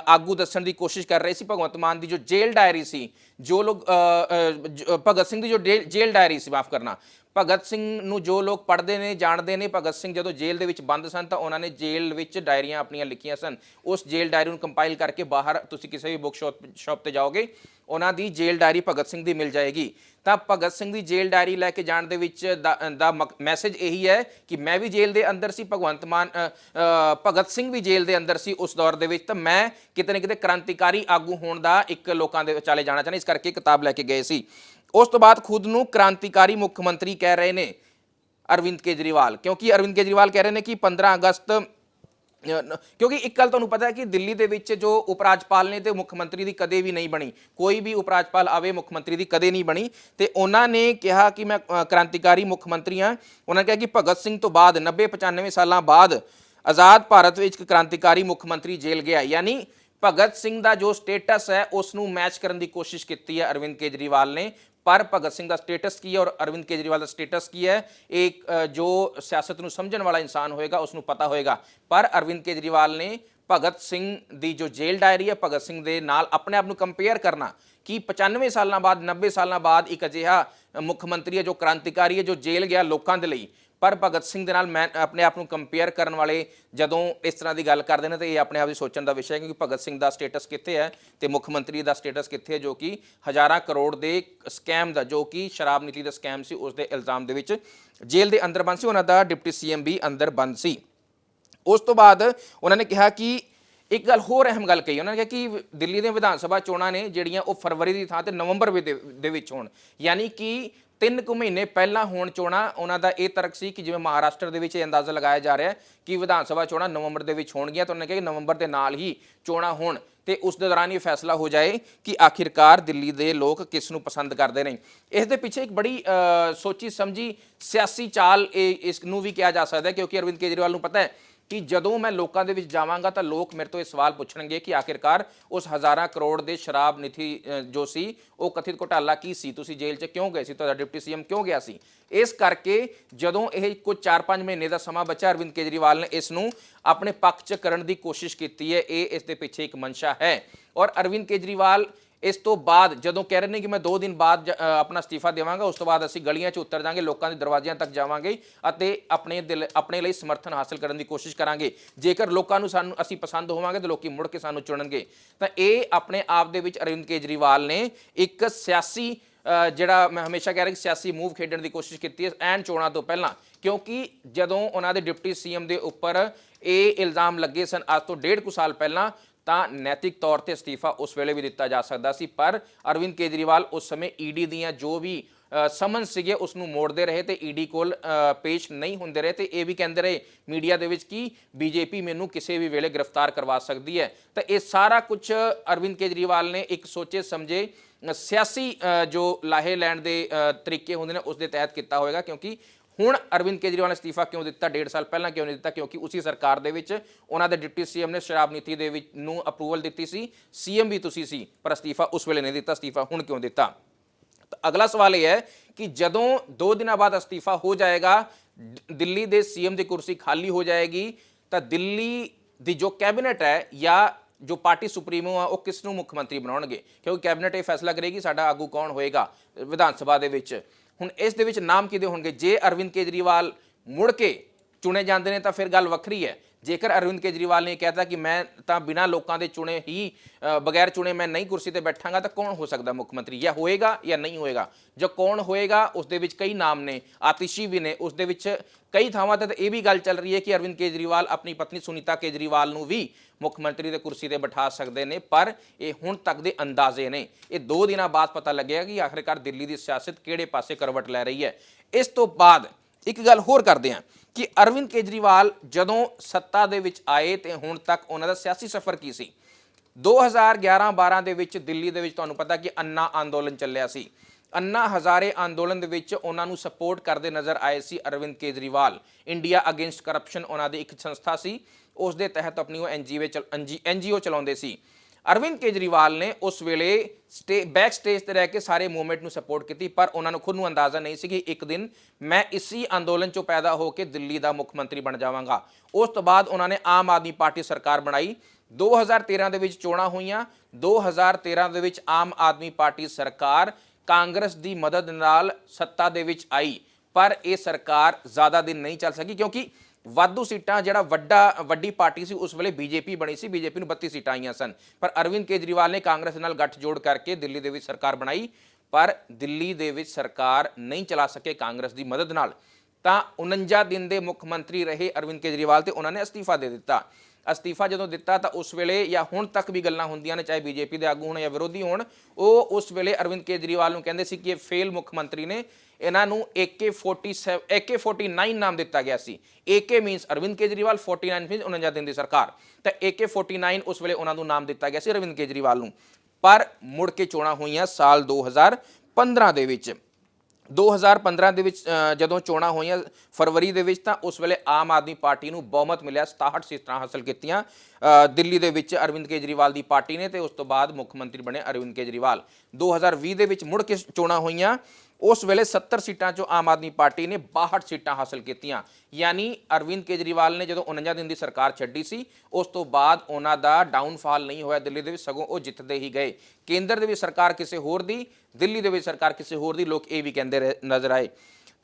ਆਗੂ ਦੱਸਣ ਦੀ ਕੋਸ਼ਿਸ਼ ਕਰ ਰਹੇ ਸੀ ਭਗਵੰਤ ਮਾਨ ਦੀ ਜੋ ਜੇਲ੍ਹ ਡਾਇਰੀ ਸੀ ਜੋ ਲੋਕ ਅ, ਭਗਤ ਸਿੰਘ ਦੀ ਜੋ ਡੇ- ਜੇਲ੍ਹ ਡਾਇਰੀ ਸੀ ਮਾਫ ਕਰਨਾ ਭਗਤ ਸਿੰਘ ਨੂੰ ਜੋ ਲੋਕ ਪੜ੍ਹਦੇ ਨੇ, ਜਾਣਦੇ ਨੇ, ਭਗਤ ਸਿੰਘ ਜਦੋਂ ਜੇਲ੍ਹ ਦੇ ਵਿੱਚ ਬੰਦ ਸਨ ਤਾਂ ਉਹਨਾਂ ਨੇ ਜੇਲ੍ਹ ਵਿੱਚ ਡਾਇਰੀਆਂ ਆਪਣੀਆਂ ਲਿਖੀਆਂ ਸਨ। ਉਸ ਜੇਲ੍ਹ ਡਾਇਰੀ ਨੂੰ ਕੰਪਾਈਲ ਕਰਕੇ ਬਾਹਰ ਤੁਸੀਂ ਕਿਸੇ ਵੀ ਬੁੱਕ ਸ਼ਾਪ ਸ਼ਾਪ ਤੇ ਜਾਓਗੇ, ਉਹਨਾਂ ਦੀ ਜੇਲ੍ਹ ਡਾਇਰੀ ਭਗਤ ਸਿੰਘ ਦੀ ਮਿਲ ਜਾਏਗੀ। ਤਾਂ ਭਗਤ ਸਿੰਘ ਦੀ ਜੇਲ੍ਹ ਡਾਇਰੀ ਲੈ ਕੇ ਜਾਣ ਦੇ ਵਿੱਚ ਦਾ- ਦਾ ਮੈਸੇਜ ਇਹੀ ਹੈ ਕਿ ਮੈਂ ਵੀ ਜੇਲ੍ਹ ਦੇ ਅੰਦਰ ਸੀ, ਭਗਵੰਤ ਮਾਨ ਭਗਤ ਸਿੰਘ ਵੀ ਜੇਲ੍ਹ ਦੇ ਅੰਦਰ ਸੀ ਉਸ ਦੌਰ ਦੇ ਵਿੱਚ, ਤਾਂ ਮੈਂ ਕਿਤੇ ਨਾ ਕਿਤੇ ਕ੍ਰਾਂਤੀਕਾਰੀ ਆਗੂ ਹੋਣ ਦਾ ਇੱਕ ਲੋਕਾਂ ਦੇ ਵਿਚਾਲੇ ਜਾਣਾ ਚਾਹੁੰਦਾ, ਇਸ ਕਰਕੇ ਕਿਤਾਬ ਲੈ ਕੇ ਗਏ ਸੀ। ਉਸ ਤੋਂ ਬਾਅਦ ਖੁਦ ਨੂੰ ਕ੍ਰਾਂਤੀਕਾਰੀ ਮੁੱਖ ਮੰਤਰੀ ਕਹਿ ਰਹੇ ਨੇ ਅਰਵਿੰਦ ਕੇਜਰੀਵਾਲ। ਕਿਉਂਕਿ ਅਰਵਿੰਦ ਕੇਜਰੀਵਾਲ ਕਹਿ ਰਹੇ ਨੇ ਕਿ 15 ਅਗਸਤ ਕਿਉਂਕਿ ਇੱਕ ਗੱਲ ਤੁਹਾਨੂੰ ਪਤਾ ਹੈ ਕਿ ਦਿੱਲੀ ਦੇ ਵਿੱਚ ਜੋ ਉਪ ਰਾਜਪਾਲ ਨੇ ਤੇ ਮੁੱਖ ਮੰਤਰੀ ਦੀ ਕਦੇ ਵੀ ਨਹੀਂ ਬਣੀ। ਕੋਈ ਵੀ ਉਪ ਰਾਜਪਾਲ ਆਵੇ, ਮੁੱਖ ਮੰਤਰੀ ਦੀ ਕਦੇ ਨਹੀਂ ਬਣੀ। ਤੇ ਉਹਨਾਂ ਨੇ ਕਿਹਾ ਕਿ ਮੈਂ ਕ੍ਰਾਂਤੀਕਾਰੀ ਮੁੱਖ ਮੰਤਰੀ ਹਾਂ। ਉਹਨਾਂ ਨੇ ਕਿਹਾ ਕਿ ਭਗਤ ਸਿੰਘ ਤੋਂ ਬਾਅਦ 90 95 ਸਾਲਾਂ ਬਾਅਦ ਆਜ਼ਾਦ ਭਾਰਤ ਵਿੱਚ ਇੱਕ ਕ੍ਰਾਂਤੀਕਾਰੀ ਮੁੱਖ ਮੰਤਰੀ ਜੇਲ੍ਹ ਗਿਆ। ਯਾਨੀ ਭਗਤ ਸਿੰਘ ਦਾ ਜੋ ਸਟੇਟਸ ਹੈ, ਉਸ ਨੂੰ ਮੈਚ ਕਰਨ ਦੀ ਕੋਸ਼ਿਸ਼ ਕੀਤੀ ਹੈ ਅਰਵਿੰਦ ਕੇਜਰੀਵਾਲ ਨੇ। ਪਰ ਭਗਤ ਸਿੰਘ ਦਾ ਸਟੇਟਸ ਕੀ ਹੈ ਔਰ ਅਰਵਿੰਦ ਕੇਜਰੀਵਾਲ ਦਾ ਸਟੇਟਸ ਕੀ ਹੈ? ਇਹ ਜੋ ਸਿਆਸਤ ਨੂੰ ਸਮਝਣ ਵਾਲਾ ਇਨਸਾਨ ਹੋਏਗਾ ਉਸ ਨੂੰ ਪਤਾ ਹੋਏਗਾ। ਪਰ ਅਰਵਿੰਦ ਕੇਜਰੀਵਾਲ ਨੇ ਭਗਤ ਸਿੰਘ ਦੀ ਜੋ ਜੇਲ੍ਹ ਡਾਇਰੀ ਹੈ, ਭਗਤ ਸਿੰਘ ਦੇ ਨਾਲ ਆਪਣੇ ਆਪ ਨੂੰ ਕੰਪੇਅਰ ਕਰਨਾ, ਕਿ 95 ਸਾਲਾਂ ਬਾਅਦ 90 ਸਾਲਾਂ ਬਾਅਦ ਇੱਕ ਅਜਿਹਾ ਮੁੱਖ ਮੰਤਰੀ ਹੈ, ਜੋ ਕ੍ਰਾਂਤੀਕਾਰੀ ਹੈ, ਜੋ ਜੇਲ੍ਹ ਗਿਆ ਲੋਕਾਂ ਦੇ ਲਈ। ਪਰ ਭਗਤ ਸਿੰਘ ਦੇ ਨਾਲ ਮੈਂ ਆਪਣੇ ਆਪ ਨੂੰ ਕੰਪੇਅਰ ਕਰਨ ਵਾਲੇ ਜਦੋਂ ਇਸ ਤਰ੍ਹਾਂ ਦੀ ਗੱਲ ਕਰਦੇ ਨੇ ਤਾਂ ਇਹ ਆਪਣੇ ਆਪ ਦੀ ਸੋਚਣ ਦਾ ਵਿਸ਼ਾ ਹੈ ਕਿਉਂਕਿ ਭਗਤ ਸਿੰਘ ਦਾ ਸਟੇਟਸ ਕਿੱਥੇ ਹੈ ਤੇ ਮੁੱਖ ਮੰਤਰੀ ਦਾ ਸਟੇਟਸ ਕਿੱਥੇ ਹੈ ਜੋ ਕਿ ਹਜ਼ਾਰਾਂ ਕਰੋੜ ਦੇ ਸਕੈਮ ਦਾ, ਜੋ ਕਿ ਸ਼ਰਾਬ ਨੀਤੀ ਦਾ ਸਕੈਮ ਸੀ ਉਸ ਦੇ ਇਲਜ਼ਾਮ ਦੇ ਵਿੱਚ ਜੇਲ੍ਹ ਦੇ ਅੰਦਰ ਬੰਦ ਸੀ, ਉਹਨਾਂ ਦਾ ਡਿਪਟੀ ਸੀਐਮ ਵੀ ਅੰਦਰ ਬੰਦ ਸੀ। ਉਸ ਤੋਂ ਬਾਅਦ ਉਹਨਾਂ ਨੇ ਕਿਹਾ ਕਿ ਇੱਕ ਗੱਲ ਹੋਰ ਅਹਿਮ ਗੱਲ ਕਹੀ, ਉਹਨਾਂ ਨੇ ਕਿਹਾ ਕਿ ਦਿੱਲੀ ਦੀਆਂ ਵਿਧਾਨ ਸਭਾ ਚੋਣਾਂ ਨੇ ਜਿਹੜੀਆਂ ਉਹ ਫਰਵਰੀ ਦੀ ਥਾਂ ਤੇ ਨਵੰਬਰ ਵੀ ਦੇ ਵਿੱਚ ਹੋਣ, ਯਾਨੀ ਕਿ ਤਿੰਨ ਕੁ ਮਹੀਨੇ ਪਹਿਲਾਂ ਹੋਣ ਚੋਣਾਂ, ਉਹਨਾਂ ਦਾ ਇਹ ਤਰਕ ਸੀ ਕਿ ਜਿਵੇਂ ਮਹਾਰਾਸ਼ਟਰ ਦੇ ਵਿੱਚ ਇਹ ਅੰਦਾਜ਼ਾ ਲਗਾਇਆ ਜਾ ਰਿਹਾ ਹੈ ਕਿ ਵਿਧਾਨ ਸਭਾ ਚੋਣਾਂ ਨਵੰਬਰ ਦੇ ਵਿੱਚ ਹੋਣਗੀਆਂ ਤਾਂ ਉਹਨਾਂ ਨੇ ਕਿਹਾ ਕਿ ਨਵੰਬਰ ਦੇ ਨਾਲ ਹੀ ਚੋਣਾਂ ਹੋਣ ਤੇ ਉਸ ਦੇ ਦੌਰਾਨ ਇਹ ਫੈਸਲਾ ਹੋ ਜਾਏ ਕਿ ਆਖਿਰਕਾਰ ਦਿੱਲੀ ਦੇ ਲੋਕ ਕਿਸ ਨੂੰ ਪਸੰਦ ਕਰਦੇ ਨੇ। ਇਸ ਦੇ ਪਿੱਛੇ ਇੱਕ ਬੜੀ ਸੋਚੀ ਸਮਝੀ ਸਿਆਸੀ ਚਾਲ ਇਹ, ਇਸ ਨੂੰ ਵੀ ਕਿਹਾ ਜਾ ਸਕਦਾ ਹੈ ਕਿਉਂਕਿ ਅਰਵਿੰਦ ਕੇਜਰੀਵਾਲ ਨੂੰ ਪਤਾ ਹੈ ਕਿ ਜਦੋਂ ਮੈਂ ਲੋਕਾਂ ਦੇ ਵਿੱਚ ਜਾਵਾਂਗਾ ਤਾਂ ਲੋਕ ਮੇਰੇ ਤੋਂ ਇਹ ਸਵਾਲ ਪੁੱਛਣਗੇ ਕਿ ਆਖਿਰਕਾਰ ਉਸ ਹਜ਼ਾਰਾਂ ਕਰੋੜ ਦੇ ਸ਼ਰਾਬ ਨੀਤੀ ਜੋ ਸੀ, ਉਹ ਕਥਿਤ ਘੁਟਾਲਾ ਕੀ ਸੀ? ਤੁਸੀਂ ਜੇਲ੍ਹ 'ਚ ਕਿਉਂ ਗਏ ਸੀ? ਤੁਹਾਡਾ ਡਿਪਟੀ ਸੀਐਮ ਕਿਉਂ ਗਿਆ ਸੀ? ਇਸ ਕਰਕੇ ਜਦੋਂ ਇਹ ਕੁਝ 4-5 ਮਹੀਨੇ ਦਾ ਸਮਾਂ ਬਚਿਆ, ਅਰਵਿੰਦ ਕੇਜਰੀਵਾਲ ਨੇ ਇਸ ਨੂੰ ਆਪਣੇ ਪੱਖ 'ਚ ਕਰਨ ਦੀ ਕੋਸ਼ਿਸ਼ ਕੀਤੀ ਹੈ, ਇਹ ਇਸ ਦੇ ਪਿੱਛੇ ਇੱਕ ਮਨਸ਼ਾ ਹੈ। ਔਰ ਅਰਵਿੰਦ ਕੇਜਰੀਵਾਲ ਇਸ ਤੋਂ ਬਾਅਦ ਜਦੋਂ ਕਹਿ ਰਹੇ ਨੇ ਕਿ ਮੈਂ 2 ਦਿਨ ਬਾਅਦ ਜ- ਆਪਣਾ ਅਸਤੀਫਾ ਦੇਵਾਂਗਾ, ਉਸ ਤੋਂ ਬਾਅਦ ਅਸੀਂ ਗਲੀਆਂ 'ਚ ਉਤਰ ਜਾਾਂਗੇ, ਲੋਕਾਂ ਦੇ ਦਰਵਾਜ਼ਿਆਂ ਤੱਕ ਜਾਵਾਂਗੇ ਅਤੇ ਆਪਣੇ ਦਿਲ ਆਪਣੇ ਲਈ ਸਮਰਥਨ ਹਾਸਲ ਕਰਨ ਦੀ ਕੋਸ਼ਿਸ਼ ਕਰਾਂਗੇ। ਜੇਕਰ ਲੋਕਾਂ ਨੂੰ ਸਾਨੂੰ ਅਸੀਂ ਪਸੰਦ ਹੋਵਾਂਗੇ ਤਾਂ ਲੋਕੀ ਮੁੜ ਕੇ ਸਾਨੂੰ ਚੁਣਨਗੇ। ਤਾਂ ਇਹ ਆਪਣੇ ਆਪ ਦੇ ਵਿੱਚ ਅਰਵਿੰਦ ਕੇਜਰੀਵਾਲ ਨੇ ਇੱਕ ਸਿਆਸੀ ਜਿਹੜਾ ਮੈਂ ਹਮੇਸ਼ਾ ਕਹਿ ਰਿਹਾ ਕਿ ਸਿਆਸੀ ਮੂਵ ਖੇਡਣ ਦੀ ਕੋਸ਼ਿਸ਼ ਕੀਤੀ ਹੈ ਐਨ ਚੋਣਾਂ ਤੋਂ ਪਹਿਲਾਂ। ਕਿਉਂਕਿ ਜਦੋਂ ਉਹਨਾਂ ਦੇ ਡਿਪਟੀ ਸੀਐਮ ਦੇ ਉੱਪਰ ਇਹ ਇਲਜ਼ਾਮ ਲੱਗੇ ਸਨ, ਅੱਜ ਤੋਂ ਡੇਢ ਕੁ ਸਾਲ ਪਹਿਲਾਂ ਤਾਂ ਨੈਤਿਕ ਤੌਰ ਤੇ ਅਸਤੀਫਾ ਉਸ ਵੇਲੇ ਵੀ ਦਿੱਤਾ ਜਾ ਸਕਦਾ ਸੀ, ਪਰ ਅਰਵਿੰਦ ਕੇਜਰੀਵਾਲ ਉਸ ਸਮੇਂ ਈਡੀ ਦੀਆਂ ਜੋ ਵੀ ਸਮਨ ਸੀਗੇ ਉਸ ਨੂੰ ਮੋੜਦੇ ਰਹੇ ਤੇ ਈਡੀ ਕੋਲ ਪੇਸ਼ ਨਹੀਂ ਹੁੰਦੇ ਰਹੇ ਤੇ ਇਹ ਵੀ ਕਹਿੰਦੇ ਰਹੇ ਮੀਡੀਆ ਦੇ ਵਿੱਚ ਕਿ ਬੀਜੇਪੀ ਮੈਨੂੰ ਕਿਸੇ ਵੀ ਵੇਲੇ ਗ੍ਰਿਫਤਾਰ ਕਰਵਾ ਸਕਦੀ ਹੈ। ਤਾਂ ਇਹ ਸਾਰਾ ਕੁਝ ਅਰਵਿੰਦ ਕੇਜਰੀਵਾਲ ਨੇ ਇੱਕ ਸੋਚੇ ਸਮਝੇ ਸਿਆਸੀ ਜੋ ਲਾਹੇ ਲੈਣ ਦੇ ਤਰੀਕੇ ਹੁੰਦੇ ਨੇ ਉਸ ਦੇ ਤਹਿਤ ਕੀਤਾ ਹੋਵੇਗਾ ਕਿਉਂਕਿ ਹੁਣ ਅਰਵਿੰਦ ਕੇਜਰੀਵਾਲ ਨੇ ਅਸਤੀਫਾ ਕਿਉਂ ਦਿੱਤਾ? ਡੇਢ ਸਾਲ ਪਹਿਲਾਂ ਕਿਉਂ ਨਹੀਂ ਦਿੱਤਾ? ਕਿਉਂਕਿ ਉਸੇ ਸਰਕਾਰ ਦੇ ਵਿੱਚ ਉਹਨਾਂ ਦੇ ਡਿਪਟੀ ਸੀਐਮ ਨੇ ਸ਼ਰਾਬ ਨੀਤੀ ਦੇ ਵਿੱਚ ਨੂੰ ਅਪਰੂਵਲ ਦਿੱਤੀ ਸੀ। ਸੀਐਮ ਵੀ ਤੁਸੀਂ ਸੀ, ਪਰ ਅਸਤੀਫਾ ਉਸ ਵੇਲੇ ਨਹੀਂ ਦਿੱਤਾ, ਅਸਤੀਫਾ ਹੁਣ ਕਿਉਂ ਦਿੱਤਾ? ਤਾਂ ਅਗਲਾ ਸਵਾਲ ਇਹ ਹੈ ਕਿ ਜਦੋਂ 2 ਦਿਨਾਂ ਬਾਅਦ ਅਸਤੀਫਾ ਹੋ ਜਾਏਗਾ, ਦਿੱਲੀ ਦੇ ਸੀਐਮ ਦੀ ਕੁਰਸੀ ਖਾਲੀ ਹੋ ਜਾਏਗੀ, ਤਾਂ ਦਿੱਲੀ ਦੀ ਜੋ ਕੈਬਨਿਟ ਹੈ ਜਾਂ ਜੋ ਪਾਰਟੀ ਸੁਪਰੀਮੋ ਆ, ਉਹ ਕਿਸ ਨੂੰ ਮੁੱਖ ਮੰਤਰੀ ਬਣਾਉਣਗੇ? ਕਿਉਂਕਿ ਕੈਬਨਿਟ ਇਹ ਫੈਸਲਾ ਕਰੇਗੀ ਸਾਡਾ ਆਗੂ ਕੌਣ ਹੋਏਗਾ ਵਿਧਾਨ ਸਭਾ ਦੇ ਵਿੱਚ। ਹੁਣ ਇਸ ਦੇ ਵਿੱਚ ਨਾਮ ਕਿਹਦੇ ਹੋਣਗੇ? ਜੇ ਅਰਵਿੰਦ ਕੇਜਰੀਵਾਲ ਮੁੜ ਕੇ ਚੁਣੇ ਜਾਂਦੇ ਨੇ ਤਾਂ ਫਿਰ ਗੱਲ ਵੱਖਰੀ ਹੈ। ਜੇਕਰ ਅਰਵਿੰਦ ਕੇਜਰੀਵਾਲ ਨੇ ਕਹਿਤਾ ਕਿ ਮੈਂ ਤਾਂ ਬਿਨਾਂ ਲੋਕਾਂ ਦੇ ਚੁਣੇ ਹੀ ਬਗੈਰ ਚੁਣੇ ਮੈਂ ਨਹੀਂ ਕੁਰਸੀ ਤੇ ਬੈਠਾਂਗਾ, ਤਾਂ ਕੌਣ ਹੋ ਸਕਦਾ ਮੁੱਖ ਮੰਤਰੀ? ਜਾਂ ਹੋਏਗਾ ਜਾਂ ਨਹੀਂ ਹੋਏਗਾ? ਜੋ ਕੌਣ ਹੋਏਗਾ, ਉਸ ਦੇ ਵਿੱਚ ਕਈ ਨਾਮ ਨੇ, ਆਤਿਸ਼ੀ ਵੀ ਨੇ, ਉਸ ਦੇ ਵਿੱਚ ਕਈ ਥਾਵਾਂ ਤੇ ਇਹ ਵੀ ਗੱਲ ਚੱਲ ਰਹੀ ਹੈ ਕਿ ਅਰਵਿੰਦ ਕੇਜਰੀਵਾਲ ਆਪਣੀ ਪਤਨੀ ਸੁਨੀਤਾ ਕੇਜਰੀਵਾਲ ਨੂੰ ਵੀ ਮੁੱਖ ਮੰਤਰੀ ਦੇ ਕੁਰਸੀ ਤੇ ਬਿਠਾ ਸਕਦੇ ਨੇ, ਪਰ ਇਹ ਹੁਣ ਤੱਕ ਦੇ ਅੰਦਾਜ਼ੇ ਨੇ। ਇਹ 2 ਦਿਨਾਂ ਬਾਅਦ ਪਤਾ ਲੱਗੇਗਾ ਕਿ ਆਖਿਰਕਾਰ ਦਿੱਲੀ ਦੀ ਸਿਆਸਤ ਕਿਹੜੇ ਪਾਸੇ ਕਰਵਟ ਲੈ ਰਹੀ ਹੈ। ਇਸ ਤੋਂ ਬਾਅਦ ਇੱਕ ਗੱਲ ਹੋਰ ਕਰਦੇ ਹਾਂ। ਕਿ ਅਰਵਿੰਦ ਕੇਜਰੀਵਾਲ ਜਦੋਂ ਸੱਤਾ ਦੇ ਵਿੱਚ ਆਏ ਤੇ ਹੁਣ ਤੱਕ ਉਹਨਾਂ ਦਾ ਸਿਆਸੀ ਸਫ਼ਰ ਕੀ ਸੀ? 2011-12 ਦੇ ਵਿੱਚ ਦਿੱਲੀ ਦੇ ਵਿੱਚ ਤੁਹਾਨੂੰ ਪਤਾ ਕਿ ਅੰਨਾ ਅੰਦੋਲਨ ਚੱਲਿਆ ਸੀ। ਅੰਨਾ ਹਜ਼ਾਰੇ ਅੰਦੋਲਨ ਦੇ ਵਿੱਚ ਉਹਨਾਂ ਨੂੰ ਸਪੋਰਟ ਕਰਦੇ ਨਜ਼ਰ ਆਏ ਸੀ Arvind Kejriwal. India against corruption ਉਹਨਾਂ ਦੀ ਇੱਕ ਸੰਸਥਾ ਸੀ। ਉਸ ਦੇ ਤਹਿਤ ਆਪਣੀ ਉਹ ਐਨਜੀਓ ਐਨਜੀਓ ਚਲਾਉਂਦੇ ਸੀ। ਅਰਵਿੰਦ ਕੇਜਰੀਵਾਲ ਨੇ ਉਸ ਵੇਲੇ ਸਟੇ ਬੈਕ ਸਟੇਜ ਤੇ ਰਹਿ ਕੇ ਸਾਰੇ ਮੂਵਮੈਂਟ ਨੂੰ ਸਪੋਰਟ ਕੀਤੀ, ਪਰ ਉਹਨਾਂ ਨੂੰ ਖੁਦ ਨੂੰ ਅੰਦਾਜ਼ਾ ਨਹੀਂ ਸੀ ਕਿ ਇੱਕ ਦਿਨ ਮੈਂ ਇਸੀ ਅੰਦੋਲਨ ਚੋਂ ਪੈਦਾ ਹੋ ਕੇ ਦਿੱਲੀ ਦਾ ਮੁੱਖ ਮੰਤਰੀ ਬਣ ਜਾਵਾਂਗਾ। ਉਸ ਤੋਂ ਬਾਅਦ ਉਹਨਾਂ ਨੇ ਆਮ ਆਦਮੀ ਪਾਰਟੀ ਸਰਕਾਰ ਬਣਾਈ। 2013 ਦੇ ਵਿੱਚ ਚੋਣਾਂ ਹੋਈਆਂ 2013 ਦੇ ਵਿੱਚ ਆਮ ਆਦਮੀ ਪਾਰਟੀ ਸਰਕਾਰ ਕਾਂਗਰਸ ਦੀ ਮਦਦ ਨਾਲ ਸੱਤਾ ਦੇ ਵਿੱਚ ਆਈ, ਪਰ ਇਹ ਸਰਕਾਰ ਜ਼ਿਆਦਾ ਦਿਨ ਨਹੀਂ ਚੱਲ ਸਕੀ ਕਿਉਂਕਿ ਵਾਧੂ ਸੀਟਾਂ, ਜਿਹੜਾ ਵੱਡਾ, ਵੱਡੀ ਪਾਰਟੀ ਸੀ, ਉਸ ਵੇਲੇ ਬੀਜੇਪੀ ਬਣੀ ਸੀ, ਬੀਜੇਪੀ ਨੂੰ 32 ਸੀਟਾਂ ਆਈਆਂ ਸਨ। ਪਰ ਅਰਵਿੰਦ ਕੇਜਰੀਵਾਲ ਨੇ ਕਾਂਗਰਸ ਨਾਲ ਗੱਠਜੋੜ ਕਰਕੇ ਦਿੱਲੀ ਦੇ ਵਿੱਚ ਸਰਕਾਰ ਬਣਾਈ, ਪਰ ਦਿੱਲੀ ਦੇ ਵਿੱਚ ਸਰਕਾਰ ਨਹੀਂ ਚਲਾ ਸਕੇ ਕਾਂਗਰਸ ਦੀ ਮਦਦ ਨਾਲ। ਤਾਂ 49 ਦਿਨ ਦੇ ਮੁੱਖ ਮੰਤਰੀ ਰਹੇ ਅਰਵਿੰਦ ਕੇਜਰੀਵਾਲ ਤੇ ਉਹਨਾਂ ਨੇ ਅਸਤੀਫਾ ਦੇ ਦਿੱਤਾ। ਅਸਤੀਫਾ ਜਦੋਂ ਦਿੱਤਾ ਤਾਂ ਉਸ ਵੇਲੇ ਜਾਂ ਹੁਣ ਤੱਕ ਵੀ ਗੱਲਾਂ ਹੁੰਦੀਆਂ ਨੇ, ਚਾਹੇ ਬੀਜੇਪੀ ਦੇ ਆਗੂ ਹੋਣ ਜਾਂ ਵਿਰੋਧੀ ਹੋਣ, ਉਹ ਉਸ ਵੇਲੇ ਅਰਵਿੰਦ ਕੇਜਰੀਵਾਲ ਨੂੰ ਕਹਿੰਦੇ ਸੀ ਕਿ ਇਹ ਫੇਲ ਮੁੱਖ ਮੰਤਰੀ ਨੇ। ਇਹਨਾਂ ਨੂੰ AK47 AK49 ਨਾਮ ਦਿੱਤਾ ਗਿਆ ਸੀ। AK means Arvind Kejriwal 49 means 49 ਦਿਨ ਦੀ ਸਰਕਾਰ। ਤਾਂ AK49 ਉਸ ਵੇਲੇ ਉਹਨਾਂ ਨੂੰ ਨਾਮ ਦਿੱਤਾ ਗਿਆ ਸੀ ਅਰਵਿੰਦ ਕੇਜਰੀਵਾਲ ਨੂੰ। ਪਰ ਮੁੜ ਕੇ ਚੋਣਾਂ ਹੋਈਆਂ ਸਾਲ 2015 ਦੇ ਵਿੱਚ। 2015 ਦੇ ਵਿੱਚ ਜਦੋਂ ਚੋਣਾਂ ਹੋਈਆਂ ਫਰਵਰੀ ਦੇ ਵਿੱਚ ਤਾਂ ਉਸ ਵੇਲੇ ਆਮ ਆਦਮੀ ਪਾਰਟੀ ਨੂੰ ਬਹੁਮਤ ਮਿਲਿਆ 67 ਸੀਟਾਂ ਹਾਸਲ ਕੀਤੀਆਂ। ਦਿੱਲੀ ਦੇ ਵਿੱਚ ਅਰਵਿੰਦ ਕੇਜਰੀਵਾਲ ਦੀ ਪਾਰਟੀ ਨੇ ਤੇ ਉਸ ਤੋਂ ਬਾਅਦ ਮੁੱਖ ਮੰਤਰੀ ਬਣੇ ਅਰਵਿੰਦ ਕੇਜਰੀਵਾਲ। 2020 ਦੇ ਵਿੱਚ ਮੁੜ ਕੇ ਚੋਣਾਂ ਹੋਈਆਂ। ਉਸ ਵੇਲੇ 70 ਸੀਟਾਂ ਚੋਂ ਆਮ ਆਦਮੀ ਪਾਰਟੀ ਨੇ 62 ਸੀਟਾਂ ਹਾਸਲ ਕੀਤੀਆਂ ਯਾਨੀ ਅਰਵਿੰਦ ਕੇਜਰੀਵਾਲ ਨੇ ਜਦੋਂ 49 ਦਿਨ ਦੀ ਸਰਕਾਰ ਛੱਡੀ ਸੀ ਉਸ ਤੋਂ ਬਾਅਦ ਉਹਨਾਂ ਦਾ ਡਾਊਨਫਾਲ ਨਹੀਂ ਹੋਇਆ ਦਿੱਲੀ ਦੇ ਵਿੱਚ ਸਗੋਂ ਉਹ ਜਿੱਤਦੇ ਹੀ ਗਏ ਕੇਂਦਰ ਦੇ ਵਿੱਚ ਸਰਕਾਰ ਕਿਸੇ ਹੋਰ ਦੀ ਦਿੱਲੀ ਦੇ ਵਿੱਚ ਸਰਕਾਰ ਕਿਸੇ ਹੋਰ ਦੀ ਲੋਕ ਇਹ ਵੀ ਕਹਿੰਦੇ ਰਹੇ- ਨਜ਼ਰ ਆਏ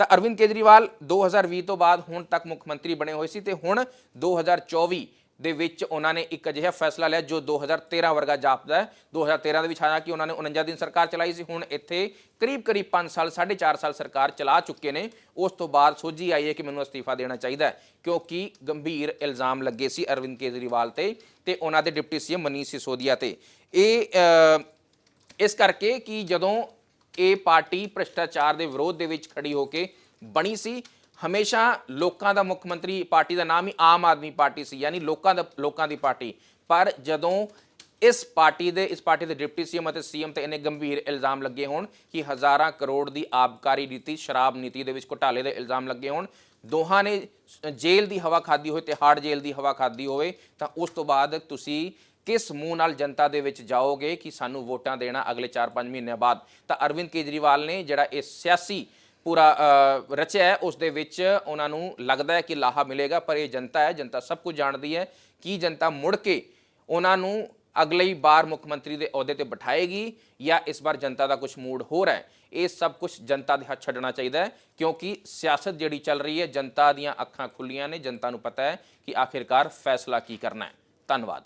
ਤਾਂ ਅਰਵਿੰਦ ਕੇਜਰੀਵਾਲ 2020 ਤੋਂ ਬਾਅਦ ਹੁਣ ਤੱਕ ਮੁੱਖ ਮੰਤਰੀ ਬਣੇ ਹੋਏ ਸੀ ਤੇ ਹੁਣ 2024 ਦੇ ਵਿੱਚ ਉਹਨਾਂ ਨੇ ਇੱਕ ਅਜਿਹਾ ਫੈਸਲਾ ਲਿਆ ਜੋ 2013 ਵਰਗਾ ਜਾਪਦਾ ਹੈ। 2013 ਦੇ ਵਿੱਚ ਆਇਆ ਕਿ ਉਹਨਾਂ ਨੇ 49 ਦਿਨ ਸਰਕਾਰ ਚਲਾਈ ਸੀ। ਹੁਣ ਇੱਥੇ ਕਰੀਬ ਕਰੀਬ 5 ਸਾਲ 4.5 ਸਾਲ ਸਰਕਾਰ ਚਲਾ ਚੁੱਕੇ ਨੇ। ਉਸ ਤੋਂ ਬਾਅਦ ਸੋਝੀ ਆਈ ਹੈ ਕਿ ਮੈਨੂੰ ਅਸਤੀਫਾ ਦੇਣਾ ਚਾਹੀਦਾ ਹੈ, ਕਿਉਂਕਿ ਗੰਭੀਰ ਇਲਜ਼ਾਮ ਲੱਗੇ ਸੀ ਅਰਵਿੰਦ ਕੇਜਰੀਵਾਲ ਤੇ ਤੇ ਉਹਨਾਂ ਦੇ ਡਿਪਟੀ ਸੀਐਮ ਮਨੀਸ਼ ਸਿਸੋਦੀਆ ਤੇ। ਇਹ ਇਸ ਕਰਕੇ ਕਿ ਜਦੋਂ ਇਹ ਪਾਰਟੀ ਭ੍ਰਿਸ਼ਟਾਚਾਰ ਦੇ ਵਿਰੋਧ ਦੇ ਵਿੱਚ ਖੜੀ ਹੋ ਕੇ ਬਣੀ ਸੀ ਹਮੇਸ਼ਾ ਲੋਕਾਂ ਦਾ ਮੁੱਖ ਮੰਤਰੀ ਪਾਰਟੀ ਦਾ ਨਾਮ ਹੀ ਆਮ ਆਦਮੀ ਪਾਰਟੀ ਸੀ, ਯਾਨੀ ਲੋਕਾਂ ਦਾ, ਲੋਕਾਂ ਦੀ ਪਾਰਟੀ। ਪਰ ਜਦੋਂ ਇਸ ਪਾਰਟੀ ਦੇ, ਇਸ ਪਾਰਟੀ ਦੇ ਡਿਪਟੀ ਸੀਐਮ ਅਤੇ ਸੀਐਮ ਤੇ ਇਹਨੇ ਗੰਭੀਰ ਇਲਜ਼ਾਮ ਲੱਗੇ ਹੋਣ ਕਿ ਹਜ਼ਾਰਾਂ ਕਰੋੜ ਦੀ ਆਬਕਾਰੀ ਨੀਤੀ, ਸ਼ਰਾਬ ਨੀਤੀ ਦੇ ਵਿੱਚ ਘੁਟਾਲੇ ਦੇ ਇਲਜ਼ਾਮ ਲੱਗੇ ਹੋਣ, ਦੋਹਾਂ ਨੇ ਜੇਲ੍ਹ ਦੀ ਹਵਾ ਖਾਦੀ ਹੋਵੇ ਤੇ ਜੇਲ੍ਹ ਦੀ ਹਵਾ ਖਾਦੀ ਹੋਵੇ, ਤਾਂ ਉਸ ਤੋਂ ਬਾਅਦ ਤੁਸੀਂ ਕਿਸ ਮੂੰਹ ਨਾਲ ਜਨਤਾ ਦੇ ਵਿੱਚ ਜਾਓਗੇ ਕਿ ਸਾਨੂੰ ਵੋਟਾਂ ਦੇਣਾ ਅਗਲੇ 4-5 ਮਹੀਨਿਆਂ ਬਾਅਦ? ਤਾਂ ਅਰਵਿੰਦ ਕੇਜਰੀਵਾਲ ਨੇ ਜਿਹੜਾ ਇਹ ਸਿਆਸੀ ਪੂਰਾ ਰਚਿਆ ਹੈ। ਉਸ ਦੇ ਵਿੱਚ ਉਹਨਾਂ ਨੂੰ ਲੱਗਦਾ ਹੈ ਕਿ ਲਾਹਾ ਮਿਲੇਗਾ, ਪਰ ਇਹ ਜਨਤਾ ਹੈ, ਜਨਤਾ ਸਭ ਕੁਝ ਜਾਣਦੀ ਹੈ ਕੀ ਜਨਤਾ ਮੁੜ ਕੇ ਉਹਨਾਂ ਨੂੰ ਅਗਲੀ ਵਾਰ ਮੁੱਖ ਮੰਤਰੀ ਦੇ ਅਹੁਦੇ ਤੇ ਬਿਠਾਏਗੀ ਜਾਂ ਇਸ ਵਾਰ ਜਨਤਾ ਦਾ ਕੁਝ ਮੂਡ ਹੋਰ ਹੈ। ਇਹ ਸਭ ਕੁਝ ਜਨਤਾ ਦੇ ਹੱਥ ਛੱਡਣਾ ਚਾਹੀਦਾ ਹੈ, ਕਿਉਂਕਿ ਸਿਆਸਤ ਜਿਹੜੀ ਚੱਲ ਰਹੀ ਹੈ, ਜਨਤਾ ਦੀਆਂ ਅੱਖਾਂ ਖੁੱਲੀਆਂ ਨੇ। ਜਨਤਾ ਨੂੰ ਪਤਾ ਹੈ ਕਿ ਆਖਿਰਕਾਰ ਫੈਸਲਾ ਕੀ ਕਰਨਾ ਹੈ। ਧੰਨਵਾਦ।